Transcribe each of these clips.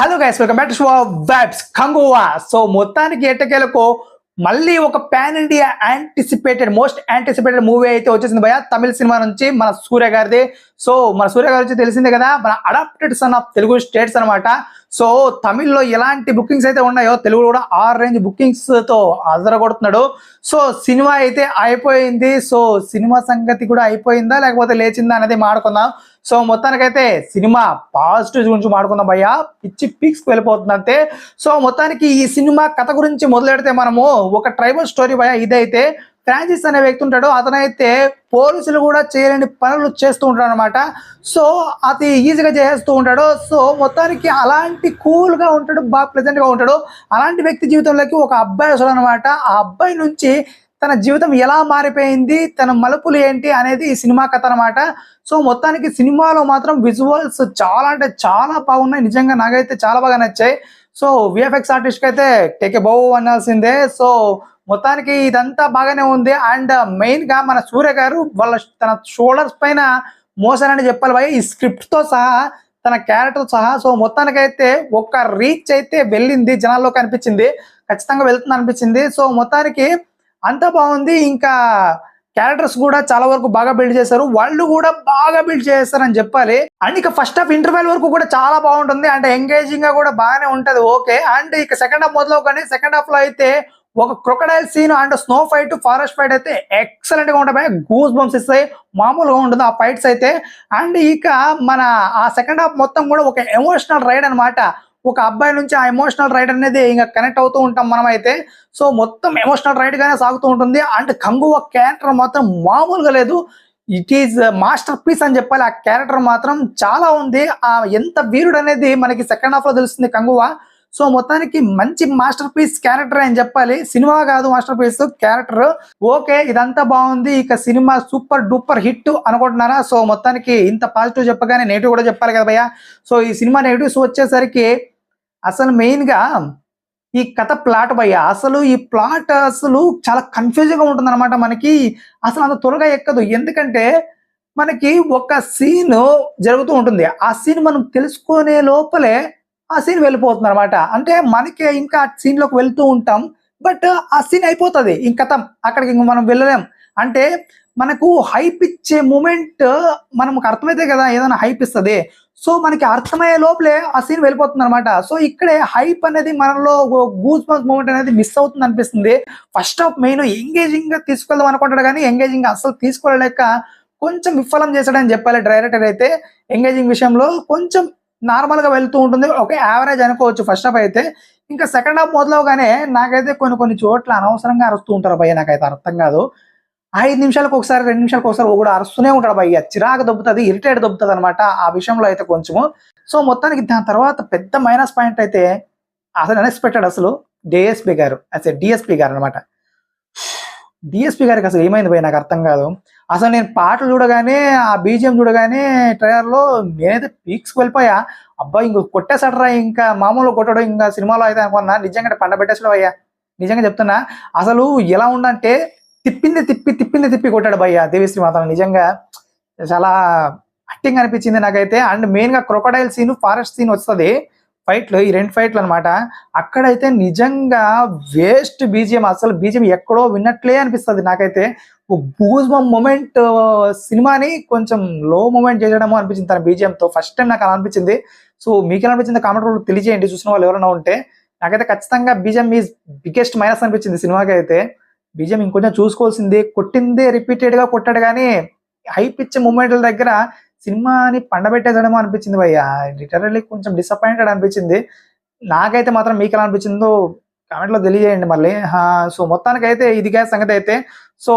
Hello guys welcome back to webs Kanguva so మొత్తానికి ఎట్టకేలకు మళ్ళీ ఒక pan India anticipated most anticipated movie అయితే వచ్చేసింది భయ తమిళ సినిమా నుంచి మన సూర్య గారిది. సో మన సూర్య గారి నుంచి తెలిసిందే కదా మన adapted son of Telugu states అన్నమాట. సో తమిళ్ళో ఎలాంటి బుకింగ్స్ అయితే ఉన్నాయో తెలుగు కూడా ఆరు రేంజ్ బుకింగ్స్తో అదరగొడుతున్నాడు. సో సినిమా అయితే అయిపోయింది. సో సినిమా సంగతి కూడా అయిపోయిందా లేకపోతే లేచిందా అనేది మాడుకుందాం సో మొత్తానికైతే సినిమా పాజిటివ్ గురించి మాడుకుందాం భయ్యా. పిచ్చి పిక్స్ వెళ్ళిపోతుంది అంతే సో మొత్తానికి ఈ సినిమా కథ గురించి మొదలెడితే మనము ఒక ట్రైబల్ స్టోరీ భయ ఇదైతే ఫ్రాన్సిస్ అనే వ్యక్తి ఉంటాడు. అతనైతే పోలీసులు కూడా చేయలేని పనులు చేస్తూ ఉంటాడు అనమాట సో అతి ఈజీగా చేసేస్తూ ఉంటాడు. సో మొత్తానికి అలాంటి కూల్గా ఉంటాడు బాగా ప్రజెంట్గా ఉంటాడు. అలాంటి వ్యక్తి జీవితంలోకి ఒక అబ్బాయి వస్తాడు అనమాట ఆ అబ్బాయి నుంచి తన జీవితం ఎలా మారిపోయింది తన మలుపులు ఏంటి అనేది ఈ సినిమా కథ అనమాట సో మొత్తానికి సినిమాలో మాత్రం విజువల్స్ చాలా అంటే చాలా బాగున్నాయి. నిజంగా నాకైతే చాలా బాగా నచ్చాయి. సో విఎఫ్ఎక్స్ ఆర్టిస్ట్ అయితే టేకే బౌ అనాల్సిందే. సో మొత్తానికి ఇదంతా బాగానే ఉంది. అండ్ మెయిన్గా మన సూర్య గారు వాళ్ళ తన షోల్డర్స్ పైన మోసానని చెప్పాలి భయ ఈ స్క్రిప్ట్తో సహా తన క్యారెక్టర్ సహా సో మొత్తానికైతే ఒక్క రీచ్ అయితే వెళ్ళింది జనాల్లో కనిపించింది ఖచ్చితంగా వెళ్తుంది అనిపించింది. సో మొత్తానికి అంత బాగుంది. ఇంకా క్యారెక్టర్స్ కూడా చాలా వరకు బాగా బిల్డ్ చేశారు. వాళ్ళు కూడా బాగా బిల్డ్ చేస్తారని చెప్పాలి. అండ్ ఇక ఫస్ట్ హాఫ్ ఇంటర్వెల్ వరకు కూడా చాలా బాగుంటుంది. అంటే ఎంగేజింగ్గా కూడా బాగానే ఉంటది. ఓకే. అండ్ ఇక సెకండ్ హాఫ్ మొదలవు కానీ సెకండ్ హాఫ్లో అయితే ఒక crocodile scene and snow fight forest fight అయితే ఎక్సలెంట్గా ఉంటాయి గూస్ బంప్స్ ఇస్తాయి మామూలుగా ఉంటుంది ఆ ఫైట్స్ అయితే అండ్ ఇక మన ఆ సెకండ్ హాఫ్ మొత్తం కూడా ఒక ఎమోషనల్ రైడ్ అన్నమాట. ఒక అబ్బాయి నుంచి ఆ ఎమోషనల్ రైడ్ అనేది ఇంకా కనెక్ట్ అవుతూ ఉంటాం మనం అయితే సో మొత్తం ఎమోషనల్ రైడ్ గానే సాగుతూ ఉంటుంది. అండ్ కంగువ క్యారెక్టర్ మాత్రం మామూలుగా లేదు. ఇట్ ఈజ్ మాస్టర్ పీస్ అని చెప్పాలి. ఆ క్యారెక్టర్ మాత్రం చాలా ఉంది. ఆ ఎంత వీరుడు అనేది మనకి సెకండ్ హాఫ్లో తెలుస్తుంది కంగువ. సో మొత్తానికి మంచి మాస్టర్ పీస్ క్యారెక్టర్ అని చెప్పాలి. సినిమా కాదు మాస్టర్ పీస్ క్యారెక్టర్ ఓకే ఇదంతా బాగుంది. ఇక సినిమా సూపర్ డూపర్ హిట్ అనుకుంటున్నారా? సో మొత్తానికి ఇంత పాజిటివ్ చెప్పగానే నెగిటివ్ కూడా చెప్పాలి కదా భయ్య. సో ఈ సినిమా నెగిటివ్స్ వచ్చేసరికి అసలు మెయిన్గా ఈ కథ ప్లాట్ భయ్య. అసలు ఈ ప్లాట్ అసలు చాలా కన్ఫ్యూజింగ్గా ఉంటుంది అనమాట మనకి. అసలు అంత త్వరగా ఎక్కదు. ఎందుకంటే మనకి ఒక సీన్ జరుగుతూ ఉంటుంది. ఆ సీన్ మనం తెలుసుకునే లోపలే ఆ సీన్ వెళ్ళిపోతుంది అనమాట అంటే మనకి ఇంకా ఆ సీన్లోకి వెళ్తూ ఉంటాం బట్ ఆ సీన్ అయిపోతుంది. ఇంకా అక్కడికి ఇంక మనం వెళ్ళలేం. అంటే మనకు హైప్ ఇచ్చే మూమెంట్ మనకు అర్థమైతే కదా ఏదైనా హైప్ ఇస్తుంది. సో మనకి అర్థమయ్యే లోపలే ఆ సీన్ వెళ్ళిపోతుంది అనమాట సో ఇక్కడే హైప్ అనేది మనలో గూస్ బంప్స్ మూమెంట్ అనేది మిస్ అవుతుంది అనిపిస్తుంది. ఫస్ట్ ఆఫ్ మెయిన్ ఎంగేజింగ్గా తీసుకెళ్దాం అనుకుంటాడు కానీ ఎంగేజింగ్ అసలు తీసుకోలేక కొంచెం విఫలం చేశాడని చెప్పాలి డైరెక్టర్ అయితే. ఎంగేజింగ్ విషయంలో కొంచెం నార్మల్గా వెళ్తూ ఉంటుంది. ఒక యావరేజ్ అనుకోవచ్చు ఫస్ట్ హాఫ్ అయితే. ఇంకా సెకండ్ హాఫ్ మొదలవగానే నాకైతే కొన్ని కొన్ని చోట్ల అనవసరంగా అరుస్తూ ఉంటారు భయ్య నాకైతే అర్థం కాదు. ఐదు నిమిషాలకు ఒకసారి రెండు నిమిషాలకు ఒకసారి కూడా అరుస్తూనే ఉంటాడు భయ్య. చిరాకు దొబ్బుతుంది ఇరిటేట్ దొబ్బుతుంది అనమాట ఆ విషయంలో అయితే కొంచెము. సో మొత్తానికి దాని తర్వాత పెద్ద మైనస్ పాయింట్ అయితే అసలు అన్ఎక్స్పెక్టెడ్ అసలు డిఎస్పి గారు. అసలు డిఎస్పి గారు అనమాట డిఎస్పి గారికి అసలు ఏమైంది భయ్య? నాకు అర్థం కాదు. అసలు నేను పాటలు చూడగానే ఆ బీజిఎం చూడగానే ట్రైలర్లో నేనైతే పీక్స్ వెళ్ళిపోయా. అబ్బాయి ఇంక కొట్టేసాడరా ఇంకా మామూలు కొట్టడం ఇంకా సినిమాలో అయితే అనుకున్నా. నిజంగా పండ పెట్టేసాడు అయ్యా నిజంగా చెప్తున్నా అసలు ఎలా ఉందంటే తిప్పింది తిప్పి తిప్పింది తిప్పి కొట్టాడు భయ్య దేవిశ్రీ మాత్రం నిజంగా. చాలా అట్టింగ్ అనిపించింది నాకైతే. అండ్ మెయిన్గా క్రొకడైల్ సీన్ ఫారెస్ట్ సీన్ వస్తుంది. ఫైట్లు ఈ రెండు ఫైట్లు అనమాట అక్కడైతే నిజంగా వేస్ట్ బీజిఎం అసలు బీజిఎం ఎక్కడో విన్నట్లే అనిపిస్తుంది నాకైతే. బూజ్మం మూమెంట్ సినిమాని కొంచెం లో మూమెంట్ చేయడము అనిపించింది తన BGM ఫస్ట్ టైం నాకు అలా అనిపించింది. సో మీకు ఎలా అనిపించింది కామెంట్ రూల్ తెలియజేయండి. చూసిన వాళ్ళు ఎవరైనా ఉంటే నాకైతే ఖచ్చితంగా బీజిఎం ఈజ్ బిగ్గెస్ట్ మైనస్ అనిపించింది సినిమాకి అయితే. బీజిఎం ఇంకొంచెం చూసుకోవాల్సింది. కొట్టిందే రిపీటెడ్గా కొట్టాడు కానీ హై పిచ్ మూమెంట్ల దగ్గర సినిమాని పండబెట్టేదడమో అనిపించింది భయ్య. లిటరల్లీ కొంచెం డిసప్పాయింటెడ్ అనిపించింది. నాకైతే మాత్రం మీకు ఎలా అనిపించిందో కామెంట్లో తెలియజేయండి మళ్ళీ. సో మొత్తానికి అయితే కాదు సంగతి అయితే సో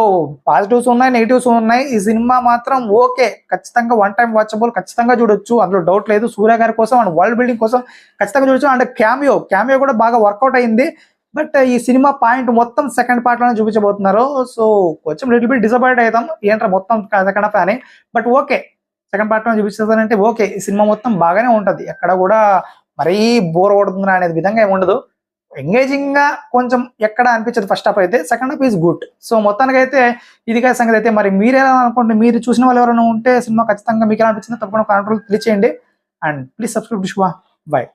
పాజిటివ్స్ ఉన్నాయి నెగిటివ్స్ ఉన్నాయి. ఈ సినిమా మాత్రం ఓకే. ఖచ్చితంగా వన్ టైం వాచబుల్ ఖచ్చితంగా చూడొచ్చు. అందులో డౌట్ లేదు. సూర్య గారి కోసం అండ్ వరల్డ్ బిల్డింగ్ కోసం ఖచ్చితంగా చూడొచ్చు. అండ్ క్యామియో క్యామియో కూడా బాగా వర్కౌట్ అయింది. బట్ ఈ సినిమా పాయింట్ మొత్తం సెకండ్ పార్ట్లోనే చూపించబోతున్నారు. సో కొంచెం లిటిల్ బిట్ డిసప్పాయింట్ అవుతాం. ఏంటంటే మొత్తం సెకండ్ హాఫ్ అని బట్ ఓకే. సెకండ్ పార్ట్లో చూపిస్తానంటే ఓకే ఈ సినిమా మొత్తం బాగానే ఉంటది. ఎక్కడ కూడా మరీ బోర్ కొడుతుంది అనేది విధంగా ఏమి ఉండదు. ఎంగేజింగ్గా కొంచెం ఎక్కడ అనిపించదు ఫస్ట్ హాఫ్ అయితే second half is good so మొత్తానికి అయితే ఇదిగా సంగతి. అయితే మరి మీరు ఎలా అనుకుంటే మీరు చూసిన వాళ్ళు ఎవరైనా ఉంటే సినిమా ఖచ్చితంగా మీకు ఎలా అనిపించిందో తప్పకుండా కంట్రోల్ తెలియచేయండి. And please subscribe to bye